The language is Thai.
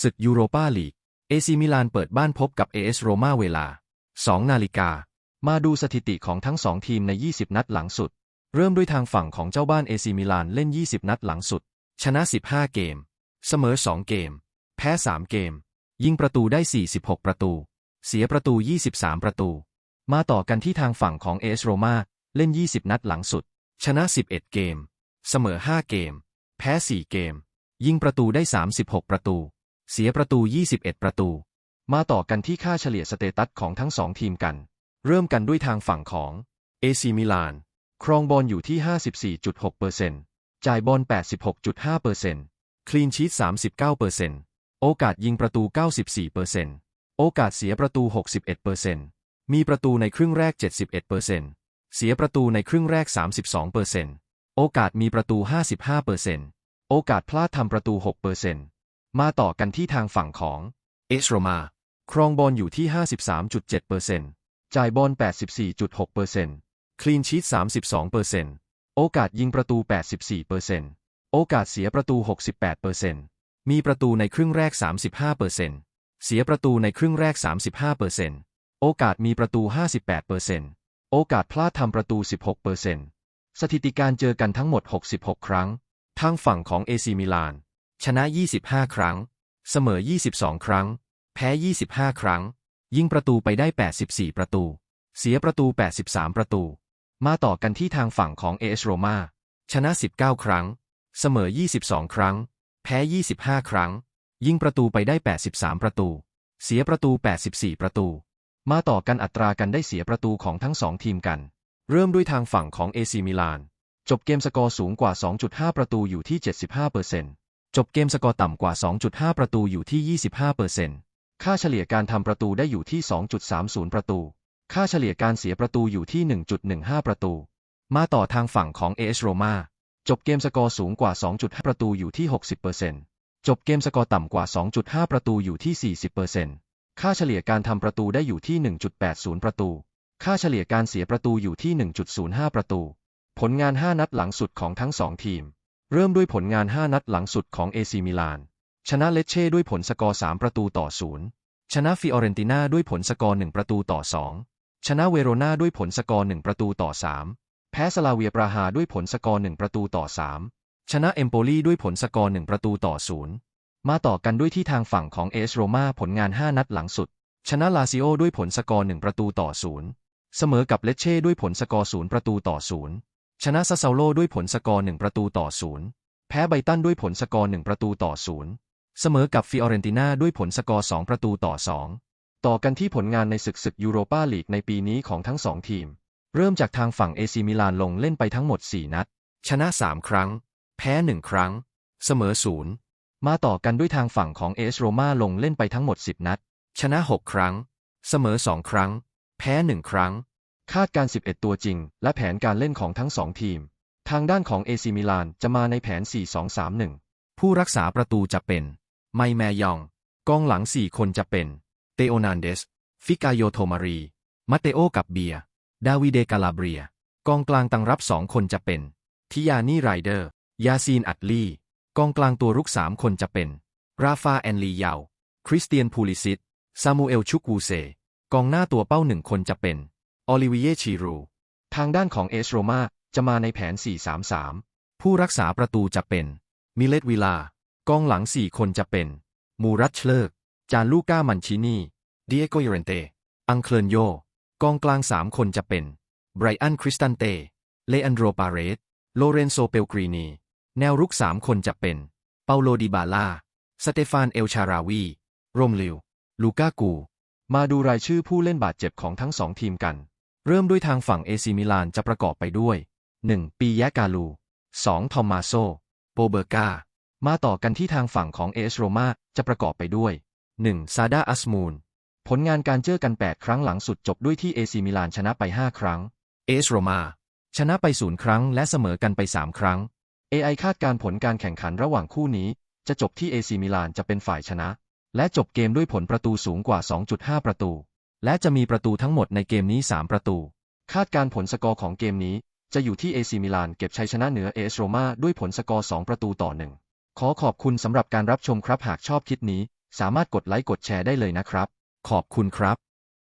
ศึกยูโรปาลีก เอซิมิลานเปิดบ้านพบกับเอเอสโรมาเวลา 2 นาฬิกา มาดูสถิติของทั้งสองทีมใน 20 นัดหลังสุด เริ่มด้วยทางฝั่งของเจ้าบ้านเอซิมิลานเล่น 20 นัดหลังสุด ชนะ 15 เกม เสมอ 2 เกม แพ้ 3 เกม ยิงประตูได้ 46 ประตู เสียประตู 23 ประตู มาต่อกันที่ทางฝั่งของเอสโรมาเล่น 20 นัดหลังสุด ชนะ 11 เกม เสมอ 5 เกม แพ้ 4 เกม ยิงประตูได้ 36 ประตู เสียประตู 21 ประตู มาต่อกันที่ค่าเฉลี่ยสเตตัสของทั้งสองทีมกัน เริ่มกันด้วยทางฝั่งของเอซิมิลาน ครองบอลอยู่ที่ 54.6%จ่ายบอล 86.5%คลีนชีต39%โอกาสยิงประตู 94%โอกาสเสียประตู 61%มีประตูในครึ่งแรก 71%เสียประตูในครึ่งแรก 32%โอกาสมีประตู 55%โอกาสพลาดทำประตู6% มาต่อกันที่ทางฝั่งของเอสโรมาครองบอลอยู่ที่ 53.7%จ่ายบอล 84.6%คลีนชีต32%โอกาสยิงประตู 84%โอกาสเสียประตู 68%มีประตูในครึ่งแรก 35%เสียประตูในครึ่งแรก 35%โอกาสมีประตู 58%โอกาสพลาดทำประตู 16%สถิติการเจอกันทั้งหมด 66 ครั้ง ทางฝั่งของเอซิมิลาน ชนะ 25 ครั้ง เสมอ 22 ครั้ง แพ้ 25 ครั้ง ยิงประตูไปได้ 84 ประตู เสียประตู 83 ประตู มาต่อกันที่ทางฝั่งของเอสโรมาชนะ 19 ครั้ง เสมอ 22 ครั้ง แพ้ 25 ครั้ง ยิงประตูไปได้ 83 ประตู เสียประตู 84 ประตู มาต่อกันอัตรากันได้เสียประตูของทั้งสองทีมกัน เริ่มด้วยทางฝั่งของเอซิมิลาน จบเกมสกอร์สูงกว่า 2.5 ประตูอยู่ที่ 75% จบเกมสกอร์ต่ำกว่า 2.5 ประตูอยู่ที่ 25%ค่าเฉลี่ยการทำประตูได้อยู่ที่ 2.30 ประตู ค่าเฉลี่ยการเสียประตูอยู่ที่ 1.15 ประตู มาต่อทางฝั่งของเอสโรมาจบเกมสกอร์สูงกว่า 2.5 ประตูอยู่ที่ 60%จบเกมสกอร์ต่ำกว่า 2.5 ประตูอยู่ที่ 40%ค่าเฉลี่ยการทำประตูได้อยู่ที่ 1.80 ประตู ค่าเฉลี่ยการเสียประตูอยู่ที่ 1.05 ประตู ผลงาน 5 นัดหลังสุดของทั้งสองทีม เริ่มด้วยผลงาน 5 นัดหลังสุดของเอซิมิลาน ชนะเลเช่ด้วยผลสกอร์ 3 ประตูต่อ 0 ชนะฟิออเรนติน่าด้วยผลสกอร์ 1 ประตูต่อ 2 ชนะเวโรนาด้วยผลสกอร์ 1 ประตูต่อ 3 แพ้สลาเวียปราฮาด้วยผลสกอร์ 1 ประตูต่อ 3 ชนะเอมโปลีด้วยผลสกอร์ 1 ประตูต่อ 0 มาต่อกันด้วยที่ทางฝั่งของเอสโรมาผลงาน 5 นัดหลังสุด ชนะลาซิโอด้วยผลสกอร์ 1 ประตูต่อ 0 เสมอกับเลเช่ด้วยผลสกอร์ 0 ประตูต่อ 0 ชนะซาเซาโลด้วยผลสกอร์ 1 ประตูต่อ0แพ้ไบตันด้วยผลสกอร์ 1 ประตูต่อ0เสมอกับฟิออเรนติน่าด้วยผลสกอร์ 2 ประตูต่อ 2 ต่อกันที่ผลงานในศึกศึกยูโรปาลีกในปีนี้ของทั้งสองทีม เริ่มจากทางฝั่งเอซิมิลานลงเล่นไปทั้งหมด 4 นัด ชนะ 3 ครั้ง แพ้ 1 ครั้ง เสมอ0มาต่อกันด้วยทางฝั่งของเอสโรมาลงเล่นไปทั้งหมด 10 นัด ชนะ 6 ครั้ง เสมอ 2 ครั้ง แพ้ 1 ครั้ง คาดการ 11 ตัวจริง และแผนการเล่นของทั้งสองทีม ทางด้านของเอซิมิลานจะมาในแผน 4-2-3-1 ผู้รักษาประตูจะเป็น ไมแมยอง กองหลัง 4 คนจะเป็น เตโอนานเดส ฟิกาโยโทมารี มาเตโอกับเบีย ดาวิเดกาลาเบรีย กองกลางตังรับ 2 คนจะเป็น ทิยานี่ไรเดอร์ ยาซีนอัดลี กองกลางตัวรุก 3 คนจะเป็น ราฟาแอนลียาว คริสเตียนพูลิซิต ซามูเอลชุกวูเซ กองหน้าตัวเป้าหนึ่งคนจะเป็น ออลิเวียชีรู ทางด้านของเอสโรมาจะมาในแผน 4-3-3 ผู้รักษาประตูจะเป็น มิเลตวิลา กองหลัง 4 คนจะเป็น มูรัตเลิก จานลูก้ามันชินีเดียโกเยเรนเต อังเคลนโย กองกลาง 3 คนจะเป็น ไบรอันคริสตันเต เลอันโดรปาเรส โลเรนโซเปลกรีนี แนวรุก 3 คนจะเป็น เปาโลดิบาลา สเตฟานเอลชาราวี โรมลิว ลูก้ากู มาดูรายชื่อผู้เล่นบาดเจ็บของทั้งสองทีมกัน เริ่มด้วยทางฝั่งเอซิมิลานจะประกอบไปด้วย 1. ปีแยกาลู 2. ทอมมาโซโปเบอร์กา มาต่อกันที่ทางฝั่งของเอสโรมาจะประกอบไปด้วย 1. ซาดาอัสมูน ผลงานการเจอกัน 8 ครั้งหลังสุดจบด้วยที่เอซิมิลานชนะไป 5 ครั้ง เอสโรมาชนะไป 0 ครั้งและเสมอกันไป 3 ครั้ง AI คาดการผลการแข่งขันระหว่างคู่นี้ จะจบที่เอซิมิลานจะเป็นฝ่ายชนะ และจบเกมด้วยผลประตูสูงกว่า 2.5 ประตู และจะมีประตูทั้งหมดในเกมนี้ 3 ประตู คาดการผลสกอร์ของเกมนี้ จะอยู่ที่เอซิมิลานเก็บชัยชนะเหนือเอสโรมาด้วยผลสกอร์ 2 ประตูต่อ 1 ขอขอบคุณสำหรับการรับชมครับหากชอบคลิปนี้ สามารถกดไลค์กดแชร์ได้เลยนะครับ ขอบคุณครับ